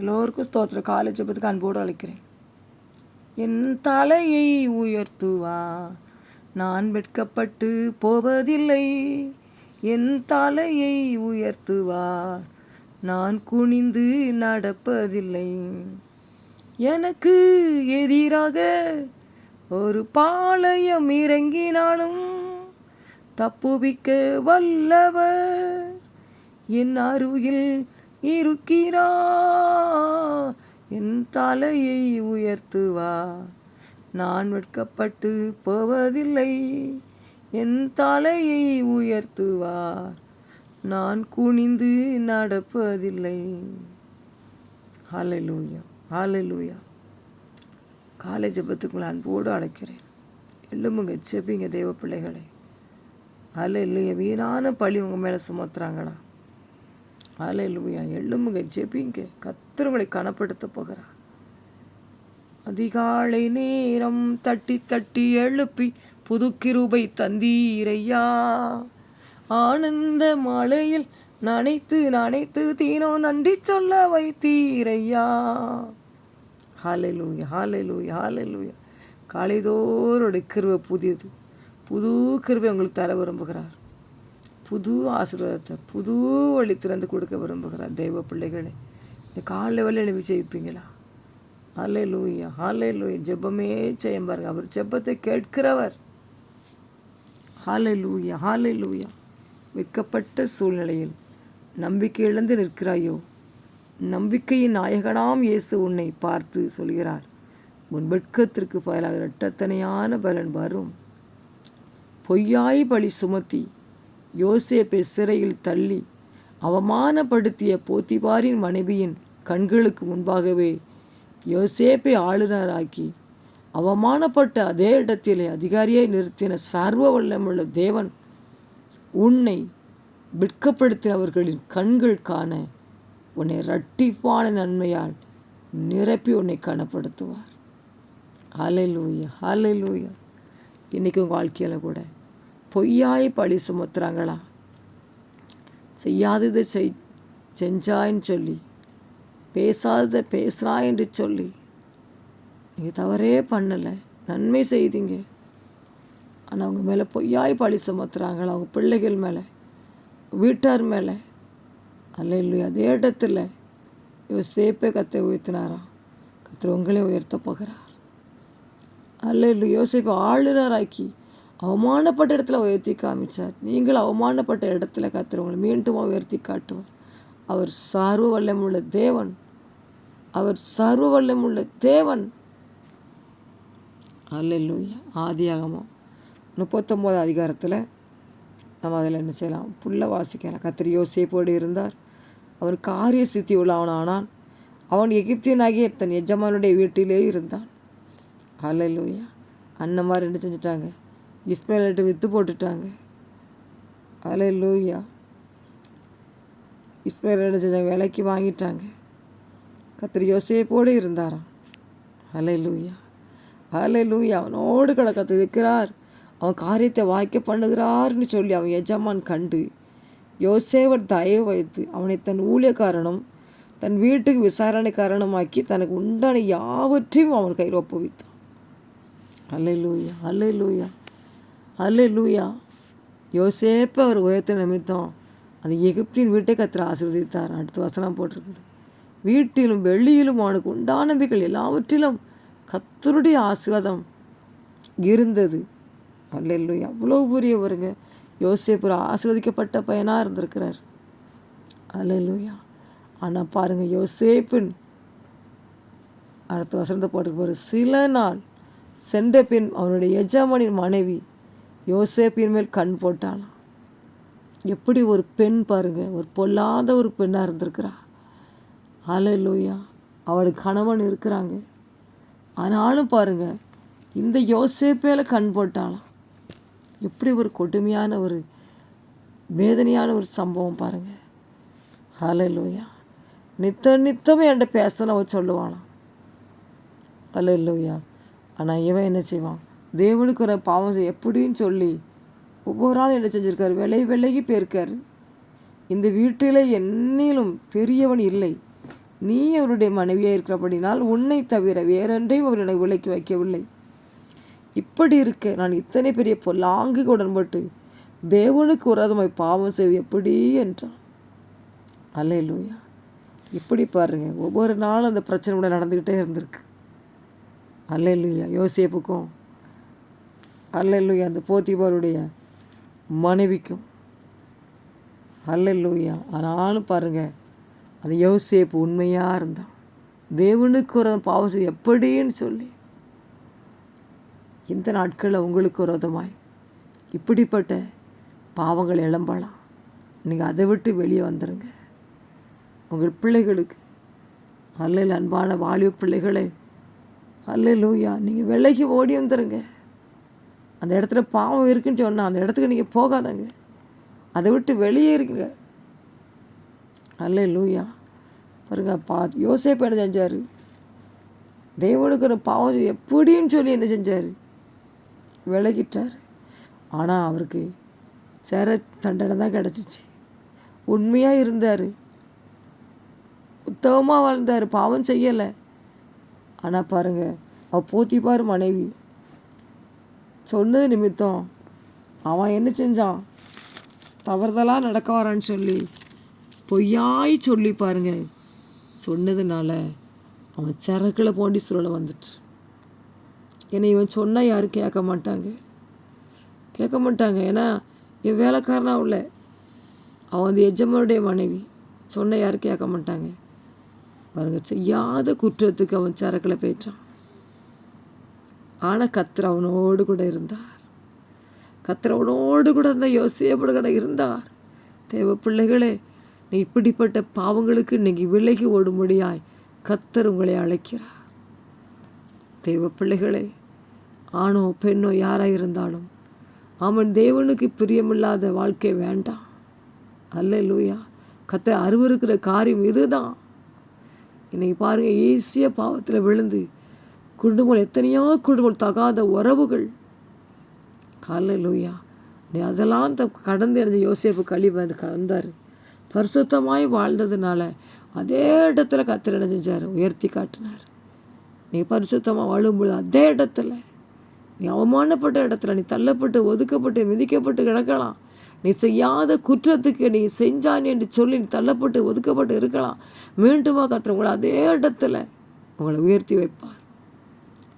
எல்லோருக்கும் ஸ்தோத்திரம். காலை ஜெபத்துக்கு அன்போடு அழைக்கிறேன். என் தலையை உயர்த்துவா நான் வெட்கப்பட்டு போவதில்லை. என் தலையை உயர்த்துவார் நான் குனிந்து நடப்பதில்லை. எனக்கு எதிராக ஒரு பாளையம் இறங்கினாலும் தப்புவிக்க வல்லவர். என் அருகில் இருக்கிறா? என் தலையை உயர்த்துவா? நான் வெட்கப்பட்டு போவதில்லை. என் தலையை உயர்த்துவார் நான் குனிந்து நடப்பதில்லை. ஹாலலூயா ஹாலலூயா காலை ஜபத்துக்குள் அன்போடு அழைக்கிறேன். எழும்புங்க செபிங்க தேவ பிள்ளைகளை. அல்ல வீணான பழி உங்கள் மேலே சுமத்துறாங்களா அல்ல இல்லையா எழும்புங்க ஜெபிங்க. கத்திரங்களை கனப்படுத்த போகிறா அதிகாலை நேரம் தட்டி தட்டி எழுப்பி புது கிருபை தந்தீரையா. ஆனந்த மாலையில் நனைத்து நனைத்து தீனோ நன்றி சொல்ல வைத்தீரையா. லூய் ஹாலை லூய்யா காலைதோரோட கிருவை புதியது. புது கிருவை உங்களுக்கு தர விரும்புகிறார். புது ஆசீர்வாதத்தை புது வழி திறந்து கொடுக்க விரும்புகிறார் தெய்வ பிள்ளைகளே. இந்த காலை எழுப்பி ஜெயிப்பீங்களா ஹாலே லூயா ஹாலே லூயா ஜெபமே செய்யும் பாருங்க. அவர் ஜெபத்தை கேட்கிறவர். ஹாலே லூயா ஹாலே லூயா விற்கப்பட்ட சூழ்நிலையில் நம்பிக்கை இழந்து நிற்கிறாயோ? நம்பிக்கையின் நாயகனாம் இயேசு உன்னை பார்த்து சொல்கிறார். உன் வெட்கத்திற்கு பதிலாக இரட்டத்தனையான பலன் வரும். பொய்யாய் பழி சுமத்தி யோசேப்பை சிறையில் தள்ளி அவமானப்படுத்திய போத்திபாரின் மனைவியின் கண்களுக்கு முன்பாகவே யோசேப்பை ஆளுநராக்கி அவமானப்பட்ட அதே இடத்திலே அதிகாரியை நிறுத்தின சர்வ வல்லமுள்ள தேவன் உன்னை வெட்கப்படுத்தினவர்களின் கண்கள் காண உன்னை இரட்டிப்பான நன்மையால் நிரப்பி உன்னை கனப்படுத்துவார். லூயா ஹலை லூயா இன்றைக்கும் வாழ்க்கையில் கூட பொய்யாய் பழி சுமத்துறாங்களா? செய்யாததை செய் செஞ்சாயின்னு சொல்லி பேசாததை பேசுகிறா என்று சொல்லி நீங்கள் தவறே பண்ணலை நன்மை செய்தீங்க. ஆனால் அவங்க மேலே பொய்யாய் பழி சுமத்துறாங்களா? அவங்க பிள்ளைகள் மேலே வீட்டார் மேலே? அல்ல இல்லையா அதே இடத்துல இவர் சேப்பே கத்தை உயர்த்தினாராம் கத்திர உங்களே உயர்த்த போகிறார். அல்ல இல்லை யோசிப்பு ஆளுநராக்கி அவமானப்பட்ட இடத்துல உயர்த்தி காமிச்சார். நீங்கள் அவமானப்பட்ட இடத்துல கத்துறவங்களை மீண்டும் உயர்த்தி காட்டுவார். அவர் சர்வ வல்லமுள்ள தேவன். அவர் சர்வ வல்லமுள்ள தேவன் அல்லூயா ஆதியாகமோ முப்பத்தொம்போது அதிகாரத்தில் நம்ம அதில் என்ன செய்யலாம்? புள்ள வாசிக்கலாம். கத்திரி யோசிப்போடு இருந்தார். அவன் காரிய சித்தி உள்ளவனானான். அவன் எகிப்தியனாகிய தன் எஜமானுடைய வீட்டிலே இருந்தான். அல்லூயா அண்ணன் மாதிரி என்ன செஞ்சுட்டாங்க? இஸ்மேலிட்ட விற்று போட்டுட்டாங்க. அலே இஸ்மேல் என்ன செஞ்சாங்க? விலைக்கு வாங்கிட்டாங்க. கத்திரி யோசேப்போடு இருந்தாராம். அலை லூயா அலே அலையலூயா அவனோடு கிடக்கத்து கத்து இருக்கிறார். அவன் காரியத்தை வாய்க்க பண்ணுகிறார்னு சொல்லி அவன் எஜமான் கண்டு யோசேவர் தயவு வைத்து அவனை தன் ஊழியக்காரனும் தன் வீட்டுக்கு விசாரணை காரணமாக்கி தனக்கு உண்டான யாவற்றையும் அவன் கையில் ஒப்புவித்தான். அல்ல லூயா அல்ல லூயா அல்ல லூயா யோசேப்ப அவர் உயர்த்த நிமித்தம் அந்த எகிப்தின் வீட்டை கத்திர ஆசீர்வதித்தார். அடுத்த வசனம் போட்டிருக்குது. வீட்டிலும் வெளியிலும் அவனுக்கு உண்டானவைகள் எல்லாவற்றிலும் கத்தருடைய ஆசீர்வாதம் இருந்தது. அல்ல எவ்வளோ பெரியவருங்க ஒரு ஆசீர்வதிக்கப்பட்ட பையனாக இருந்திருக்கிறார். அல்ல ஆனால் பாருங்கள் யோசேப்பின் அடுத்த வசனத்தை போட்டு சில நாள் சென்ற பின் அவனுடைய எஜமானின் மனைவி யோசேப்பின் மேல் கண் போட்டாளாம். எப்படி ஒரு பெண் பாருங்க ஒரு பொல்லாத ஒரு பெண்ணாக இருந்திருக்கிறா. அலையிலூயா அவளுக்கு கணவன் இருக்கிறாங்க. ஆனாலும் பாருங்க இந்த யோசேப்பேல கண் போட்டாளாம். எப்படி ஒரு கொடுமையான ஒரு வேதனையான ஒரு சம்பவம் பாருங்க. லூயா நித்த நித்தமும் என்கிட்ட பேசணும் அவ சொல்லுவானாம் லூயா ஆனால் இவன் என்ன செய்வான்? தேவனுக்கு ஒரு பாவம் செய்ய எப்படின்னு சொல்லி ஒவ்வொரு நாளும் என்ன செஞ்சுருக்காரு? விலை விலகி போயிருக்கார். இந்த வீட்டில் என்னிலும் பெரியவன் இல்லை. நீ அவருடைய மனைவியாக இருக்கிறபடினால் உன்னை தவிர வேறென்றையும் அவர் எனக்கு விலைக்கு வைக்கவில்லை. இப்படி இருக்க நான் இத்தனை பெரிய பொல்லாங்கு உடன்பட்டு தேவனுக்கு விரோதமாய் பாவம் செய்வது எப்படி என்றான். அல்லேலூயா. இப்படி பாருங்க ஒவ்வொரு நாளும் அந்த பிரச்சனை கூட நடந்துக்கிட்டே இருந்திருக்கு. அல்லேலூயா. யோசேப்புக்கும் அல்லேலூயா அந்த போத்திபாருடைய மனைவிக்கும். அல்லேலூயா. ஆனாலும் பாருங்கள் அந்த யோசேப்பு உண்மையாக இருந்தான் தேவனுக்கு ஒரு பாவம் எப்படின்னு சொல்லி இந்த நாட்களில் உங்களுக்கு விரோதமாய் இப்படிப்பட்ட பாவங்கள் இளம்பலாம் நீங்கள் அதை விட்டு வெளியே வந்துடுங்க உங்கள் பிள்ளைகளுக்கு அல்லல் அன்பான வாலிப பிள்ளைகளே அல்லூயா நீங்கள் விலைக்கு ஓடி வந்துடுங்க அந்த இடத்துல பாவம் இருக்குன்னு சொன்னால் அந்த இடத்துக்கு நீங்கள் போகாதங்க. அதை விட்டு வெளியே இருக்குங்க அல்ல லூயா பாருங்க பா யோசேப்பு என்ன செஞ்சார்? தேவனுக்கு ஒரு பாவம் எப்படின்னு சொல்லி என்ன செஞ்சார்? விலகிட்டார். ஆனால் அவருக்கு சேர தண்டனை தான் கிடச்சிச்சு. உண்மையாக இருந்தார். உத்தவமாக வாழ்ந்தார். பாவம் செய்யலை. ஆனால் பாருங்கள் அவள் போத்திப்பார் மனைவி சொன்னது நிமித்தம் அவன் என்ன செஞ்சான்? தவறுதலாக நடக்க வரான்னு சொல்லி பொய்யாய் சொல்லி பாருங்க. சொன்னதுனால அவன் சரக்கில் போண்டி சூழலை வந்துட்டு. என்னை இவன் சொன்னால் யாரும் கேட்க மாட்டாங்க. கேட்க மாட்டாங்க. ஏன்னா என் வேலைக்காரனாக உள்ள அவன் வந்து எஜமானுடைய மனைவி. சொன்ன யாரும் கேட்க மாட்டாங்க. பாருங்கள் செய்யாத குற்றத்துக்கு அவன் சரக்கில் போயிட்டான். ஆனால் கத்திர அவனோடு கூட இருந்தார். கத்திர அவனோடு கூட இருந்த யோசியப்படு கூட இருந்தார். தேவ பிள்ளைகளே நீ இப்படிப்பட்ட பாவங்களுக்கு இன்னைக்கு விலகி ஓடும்படியாய் கத்தர் உங்களை அழைக்கிறார். தேவ பிள்ளைகளே ஆணோ பெண்ணோ யாராக இருந்தாலும் அவன் தேவனுக்கு பிரியமில்லாத வாழ்க்கை வேண்டாம். அல்ல லூயா கத்தை அருவருக்கிற காரியம் இதுதான். இன்னைக்கு பாருங்கள் ஈஸியாக பாவத்தில் விழுந்து குடும்பங்கள் எத்தனையோ குடும்பங்கள் தகாத உறவுகள். கால லூயா நீ அதெல்லாம் த கடந்து எனது யோசேப்பு கழிவு வந்து வந்தார். பரிசுத்தமாய் வாழ்ந்ததுனால அதே இடத்துல கத்திர என்ன செஞ்சார்? உயர்த்தி காட்டினார். நீ பரிசுத்தமாக வாழும்பொழுது அதே இடத்துல நீ அவமானப்பட்ட இடத்துல நீ தள்ளப்பட்டு ஒதுக்கப்பட்டு மிதிக்கப்பட்டு கிடக்கலாம். நீ செய்யாத குற்றத்துக்கு நீ செஞ்சான் என்று சொல்லி நீ தள்ளப்பட்டு ஒதுக்கப்பட்டு இருக்கலாம். மீண்டுமா கத்துற உங்களை அதே இடத்துல உங்களை உயர்த்தி வைப்பார்.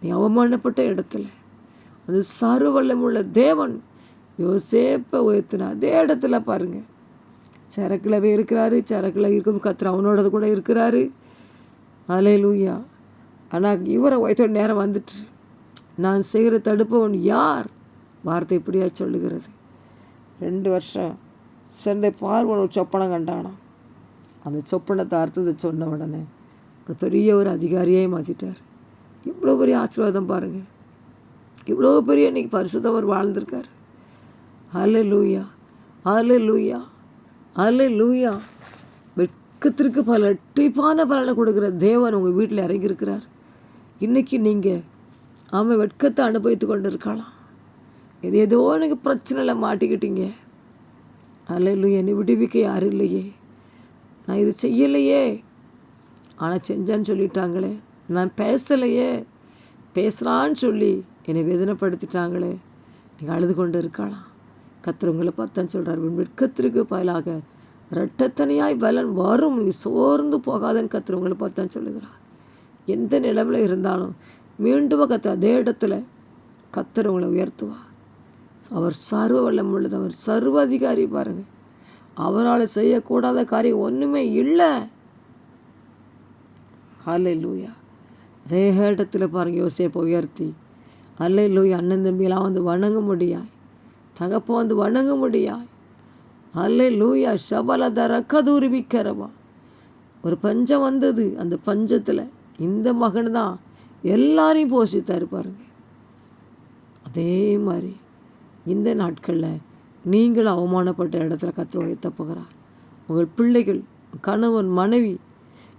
நீ அவமானப்பட்ட இடத்துல. அது சர்வல்லமுள்ள தேவன். யோசேப்பை உயர்த்தினா அதே இடத்துல பாருங்கள் சரக்கில் போய் இருக்கிறாரு சரக்கில் இருக்கும். கத்துற அவனோடது கூட இருக்கிறாரு. அதிலே லூயா ஆனால் இவரை உயர்த்தோட நேரம் வந்துட்டு. நான் செய்கிற தடுப்பவன் யார்? வார்த்தை இப்படியா சொல்லுகிறது. ரெண்டு வருஷம் சென்னை பார்வன் ஒரு சொப்பனம் கண்டானா. அந்த சொப்பனத்தை அர்த்தத்தை சொன்ன உடனே ஒரு பெரிய ஒரு அதிகாரியே மாற்றிட்டார் இவ்வளோ பெரிய ஆசீர்வாதம் பாருங்கள் இவ்வளோ பெரிய இன்னைக்கு பரிசுத்தவர் வாழ்ந்திருக்கார். அலே லூயா அலே லூயா அல்ல லூயா வெட்கத்திற்கு பல எட்டிப்பான பலனை கொடுக்குற தேவன் உங்கள் வீட்டில் இறங்கியிருக்கிறார். இன்றைக்கி நீங்கள் அவன் வெட்கத்தை அனுபவித்து கொண்டு இருக்கலாம் இது ஏதோ எனக்கு பிரச்சனையில் மாட்டிக்கிட்டீங்க. அல்ல என்னை விடுவிக்க யாரும் இல்லையே. நான் இது செய்யலையே. ஆனால் செஞ்சான்னு சொல்லிட்டாங்களே. நான் பேசலையே. பேசுகிறான்னு சொல்லி என்னை வேதனைப்படுத்திட்டாங்களே. நீங்கள் அழுது கொண்டு இருக்கலாம் கத்திரவங்களை பார்த்தான்னு சொல்கிறார் வெட்கத்திற்கு பதிலாக ரெட்டத்தனையாய் பலன் வரும். நீ சோர்ந்து போகாதன்னு கத்திரவங்களை பார்த்தான்னு சொல்லுகிறார். எந்த நிலைமையில் இருந்தாலும் மீண்டும் கத்த அதே இடத்துல கத்திரவங்களை உயர்த்துவார். அவர் சர்வ வல்லம் உள்ளது. அவர் சர்வ அதிகாரி பாருங்கள் அவரால் செய்யக்கூடாத காரியம் ஒன்றுமே இல்லை. ஹலே லூயா அதே இடத்துல பாருங்க யோசேப்பை உயர்த்தி. அல்லை லூய் அண்ணன் தம்பியெல்லாம் வந்து வணங்க முடியாய். தகப்ப வந்து வணங்க முடியாய். அல்லை லூயா சபலதர கதூரிபிக்கிறவா ஒரு பஞ்சம் வந்தது அந்த பஞ்சத்தில். இந்த மகன் தான் எல்லாரையும் போஷித்தார் பாருங்க. அதே மாதிரி இந்த நாட்களில் நீங்கள் அவமானப்பட்ட இடத்துல கத்திர உயர்த்த போகிறார் உங்கள் பிள்ளைகள் கணவன் மனைவி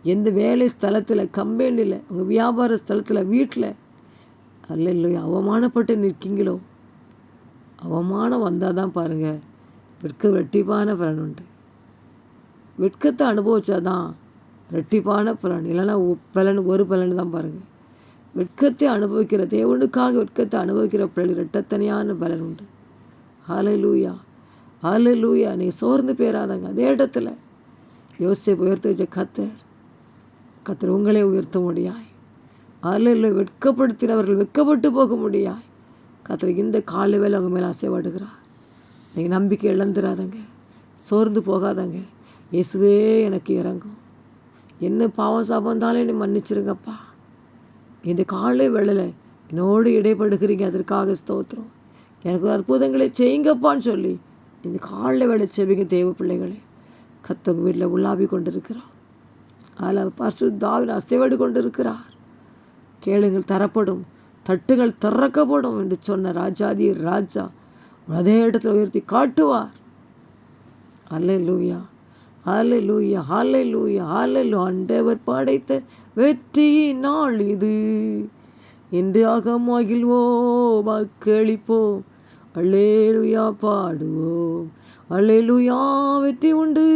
எந்த வேலை ஸ்தலத்தில் கம்பெனியில் உங்கள் வியாபார ஸ்தலத்தில் வீட்டில் அல்ல இல்லை அவமானப்பட்டு நிற்கீங்களோ? அவமானம் வந்தால் தான் பாருங்கள் வெட்க வெட்டிப்பான பலன் உண்டு. வெட்கத்தை அனுபவித்தாதான் ரெட்டிப்பான பலன் இல்லைன்னா பலன் ஒரு பலன் தான் பாருங்கள் வெட்கத்தை அனுபவிக்கிற தேவனுக்காக வெட்கத்தை அனுபவிக்கிற பிள்ளை ரெட்டத்தனியான பலன் உண்டு. ஹாலை லூயா லூயா நீ சோர்ந்து பேராதங்க அதே இடத்துல யோசிப்பை உயர்த்து வச்ச கத்தர் கத்தர் உங்களை உயர்த்த முடியாய் அல்ல வெட்கப்படுத்தினவர்கள் வெட்கப்பட்டு போக முடியாய் கத்தர் இந்த காலை வேலை அவங்க மேலே அசைவாடுகிறார் நீங்கள் நம்பிக்கை இழந்துடாதங்க சோர்ந்து போகாதங்க. இயேசுவே எனக்கு இறங்கும். என்ன பாவம் சாபம் இருந்தாலும் என்னை மன்னிச்சிருங்கப்பா. இந்த காலை வேளையில் என்னோடு இடைப்படுகிறீங்க. அதற்காக ஸ்தோத்திரம். எனக்கு ஒரு அற்புதங்களை செய்யுங்கப்பான்னு சொல்லி இந்த காலை வேலை செவிங்க தேவ பிள்ளைகளை. கத்தவங்க வீட்டில் உள்ளாவி கொண்டிருக்கிறார். அதில் பசு தாவின் கொண்டிருக்கிறார். கேளுங்கள் தரப்படும் தட்டுகள் திறக்கப்படும் என்று சொன்ன ராஜாதி ராஜா அதே இடத்துல உயர்த்தி காட்டுவார். அல்ல லூயா ஹாலை லூயா ஹாலை லூயா ஹாலை ஆண்டவர் படைத்த வெற்றி நாள் இது. என்று அகமகிழ்வோம் அக்களிப்போம் அல்லேலுயா பாடுவோம் அல்லேலுயா வெற்றி உண்டு.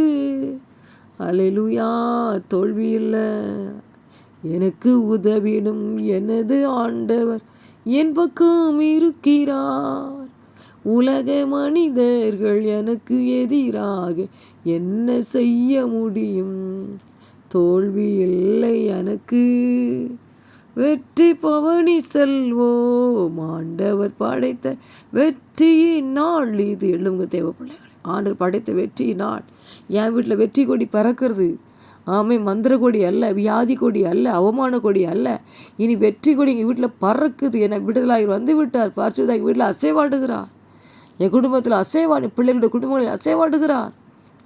அல்லேலுயா தோல்வி இல்லை எனக்கு உதவிடும் எனது ஆண்டவர் என் பக்கம் இருக்கிறார். உலக மனிதர்கள் எனக்கு எதிராக என்ன செய்ய முடியும்? தோல்வி இல்லை எனக்கு. வெற்றி பவனி செல்வோம். ஆண்டவர் படைத்த வெற்றியின் நாள் இது. எழுங்க தேவ பிள்ளைகளே ஆண்டவர் படைத்த வெற்றி நாள். என் வீட்டில் வெற்றி கொடி பறக்கிறது. ஆமை மந்திர கொடி அல்ல வியாதி கொடி அல்ல அவமான கொடி அல்ல. இனி வெற்றி கொடி எங்கள் வீட்டில் பறக்குது. என விடுதலாகி வந்து விட்டார் பார்த்துதாகி வீட்டில் அசைவாடுகிறார். என் குடும்பத்தில் அசைவாடு பிள்ளைகளுடைய குடும்பங்களில் அசைவாடுகிறார்.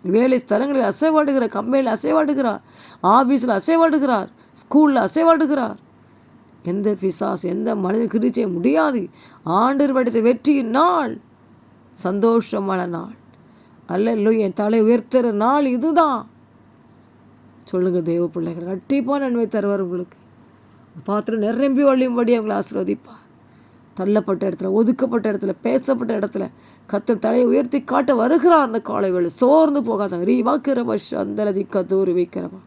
வேலை ஸ்தலங்களில் அசைவாடுகிறார் கம்பெனியில் அசைவாடுகிறார். ஆஃபீஸில் அசைவாடுகிறார். ஸ்கூலில் அசைவாடுகிறார். எந்த பிசாஸ் எந்த மனிதன் கிரி முடியாது. ஆண்டர் படைத்த வெற்றியின் நாள். சந்தோஷமான நாள். அல்ல என் தலை உயர்த்துற நாள் இதுதான். சொல்லுங்க தேவ பிள்ளைகள் கட்டிப்பா நன்மை தருவார் உங்களுக்கு. பாத்திரம் நிரம்பி வழியும்படி அவங்களை ஆசீர்வதிப்பா தள்ளப்பட்ட இடத்துல ஒதுக்கப்பட்ட இடத்துல பேசப்பட்ட இடத்துல கத்தர் தலையை உயர்த்தி காட்ட வருகிறார் அந்த காலை வேலை சோர்ந்து போகாதாங்க ரீ வாக்கிறவா சந்தலதி கதூரி வைக்கிறவா.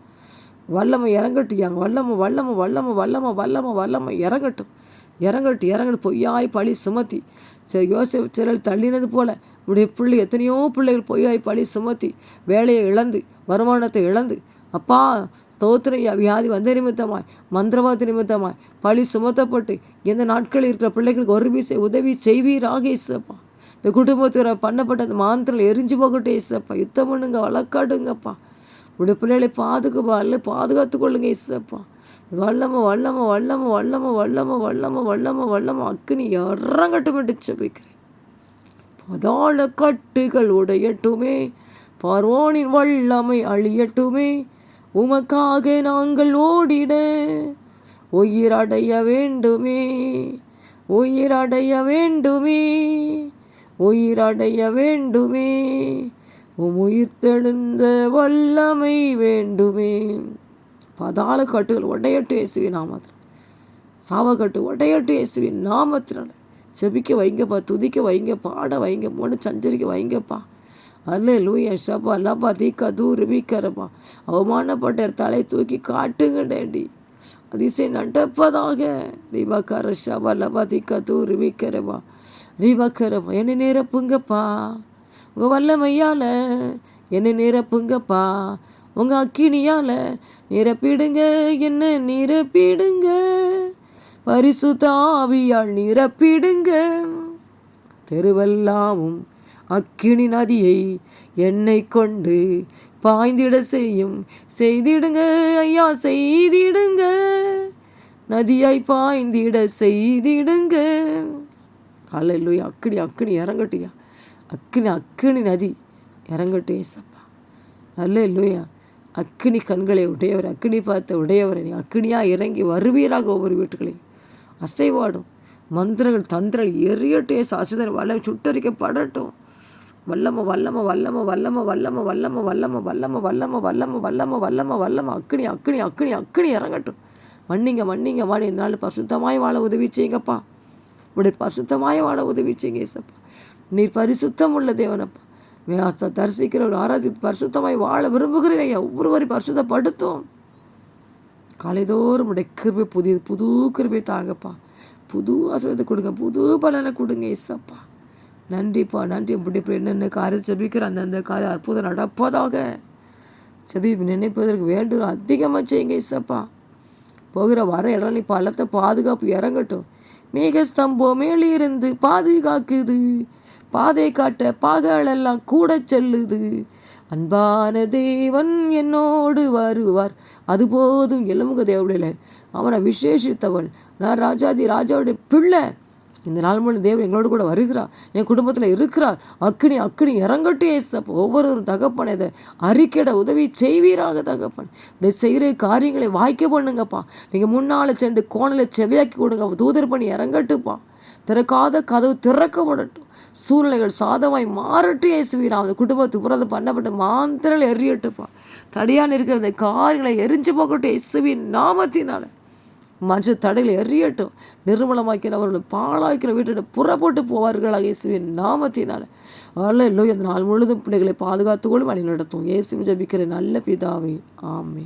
வல்லமை இறங்கட்டியாங்க வல்லமை வல்லமை வல்லமை வல்லமை வல்லமை வல்லமை இறங்கட்டும். இறங்கட்டு இறங்கட்டு பொய்யாய் பழி சுமத்தி. சரி யோசி சிறல் தள்ளினது போல உடைய பிள்ளை எத்தனையோ பிள்ளைகள் பொய்யாய் பழி சுமத்தி வேலையை இழந்து வருமானத்தை இழந்து அப்பா ஸ்தோத்திரையா வியாதி வந்த நிமித்தமாய் மந்திரவாத நிமித்தமாய் பழி சுமத்தப்பட்டு எந்த நாட்களில் இருக்கிற பிள்ளைகளுக்கு ஒரு வீசை உதவி செய்வீராக இசப்பா இந்த குடும்பத்தில் பண்ணப்பட்ட அந்த மாந்திரில் எரிஞ்சு போகட்டும் இசப்பா யுத்தம் பண்ணுங்க வழக்காடுங்கப்பா. உடைய பிள்ளைகளை பாதுகாப்பா அல்ல பாதுகாத்து கொள்ளுங்க இசப்பா வல்லம வல்லம வல்லம வல்லம வல்லம வல்லம வல்லம வல்லம அக்குனி இறங்கட்டும் என்று செபிக்கிறேன் பதாள கட்டுகள் உடையட்டுமே. பார்வோனின் வல்லமை அழியட்டுமே. உமக்காக நாங்கள் ஓடிட உயிரடைய வேண்டுமே. உயிரடைய வேண்டுமே. உயிரடைய வேண்டுமே. உம் உயிர்த்தெழுந்த வல்லமை வேண்டுமே. பதாள கட்டுகள் உடையட்டு இயேசுவின் நாமத்தில். சாவக்கட்டு உடையட்டு இயேசுவின் நாமத்தினால. செபிக்க வைங்கப்பா துதிக்க வைங்க பாட வைங்க மூணு சஞ்சரிக்க வைங்கப்பா. அல்ல லூயா ஷபா அல்லாப்பா தீக்கா தூர் வீக்கரப்பா அவமானப்பட்ட தலை தூக்கி காட்டுங்க டேடி. அதிசயம் நடப்பதாக. ரிவாக்கார ஷபா அல்லாப்பா தீக்கா தூர் வீக்கரப்பா ரிவாக்கரப்பா என்ன நிரப்புங்கப்பா. உங்கள் வல்லமையால் என்ன நிரப்புங்கப்பா. உங்கள் அக்கினியால் நிரப்பிடுங்க என்ன நிரப்பிடுங்க. பரிசுத்தாவியால் நிரப்பிடுங்க. தெருவெல்லாமும் அக்கினி நதியை என்னை கொண்டு பாய்ந்திட செய்யும். செய்திடுங்க ஐயா செய்திடுங்க. நதியாய் பாய்ந்திட செய்திடுங்க. அல்ல அக்கினி அக்கினி இறங்கட்டியா அக்கினி அக்கினி நதி இறங்கட்டும் ஏசப்பா. அல்ல இல்லையா அக்கினி கண்களை உடையவர் அக்கினி பார்த்த உடையவர் நீ அக்கினியாக இறங்கி வருவீராக ஒவ்வொரு வீட்டுகளையும். அசைவாடும் மந்திரங்கள் தந்திரங்கள் எரியட்டே ஏசு அசுதன் வல்ல சுட்டரிக்கப்படட்டும் வல்லம வல்லம வல்லம வல்லம வல்லம வல்லம வல்லம வல்லம வல்லம வல்லம வல்லம வல்லம வல்லம அக்கினி அக்கினி அக்கினி அக்கினி இறங்கட்டும் மன்னிங்க மன்னிங்க வாடி இந்த நாள் பசுத்தமாய் வாழ உதவி செய்யுங்கப்பா இப்படி பசுத்தமாய் வாழ உதவி செய்யுங்க ஏசப்பா நீர் பரிசுத்தம் உள்ள தேவனப்பா தரிசிக்கிற ஒரு ஆராதி பரிசுத்தமாய் வாழ விரும்புகிறேன் ஐயா ஒவ்வொருவரையும் பரிசுத்தப்படுத்தும் காலைதோறும் உடைய கிருபை புதிய புது கிருபை தாங்கப்பா. புது ஆசிரியத்தை கொடுங்க. புது பலனை கொடுங்க இசப்பா நன்றிப்பா நன்றி. இப்படி என்னென்ன காரியம் செபிக்கிற அந்தந்த காரியம் அற்புதம் நடப்பதாக. செபி நினைப்பதற்கு வேண்டும் அதிகமாக செய்யுங்க இசப்பா போகிற வர இடம் நீ பழத்தை பாதுகாப்பு இறங்கட்டும். மேகஸ்தம்பம் மேலிருந்து பாதுகாக்குது. பாதை காட்ட பாகளெல்லாம் கூட செல்லுது. அன்பான தேவன் என்னோடு வருவார். அது போதும் எலுமுக தேவடையில் அவனை விசேஷித்தவன் நான் ராஜாதி ராஜாவுடைய பிள்ளை. இந்த நாள் முழு தேவன் எங்களோடு கூட வருகிறார். என் குடும்பத்தில் இருக்கிறார். அக்னி அக்னி இறங்கட்டும் ஏசப்பா. ஒவ்வொருவரும் தகப்பன் இதை அறிக்கையிட உதவி செய்வீராக தகப்பன். இப்படி செய்கிற காரியங்களை வாய்க்க பண்ணுங்கப்பா. நீங்கள் முன்னால் சென்று கோணலை செவ்வியாக்கி கொடுங்க. தூதர் பண்ணி இறங்கட்டுப்பா திறக்காத கதவு திறக்கப்படட்டும். சூழ்நிலைகள் சாதமாய் மாறட்டும் ஏசுவீரா அந்த குடும்பத்துக்கு புறதை பண்ணப்பட்டு மாந்திரல் எறியட்டுப்பா தடியான் இருக்கிற அந்த காரியங்களை எரிஞ்சு போகட்டும் இயேசுவின் நாமத்தினால. மனுஷ தடைகளை எறியட்டும். நிர்மலமாக்கிறவர்கள் பாழாக்கிற வீட்டை புறப்பட்டு போவார்களாக இயேசுவின் நாமத்தினால. அல்ல இல்லையோ இந்த நாள் முழுதும் பிள்ளைகளை பாதுகாத்துக்கொள்ளும் வழி நடத்தும் இயேசு ஜபிக்கிற நல்ல பிதாவே. ஆமே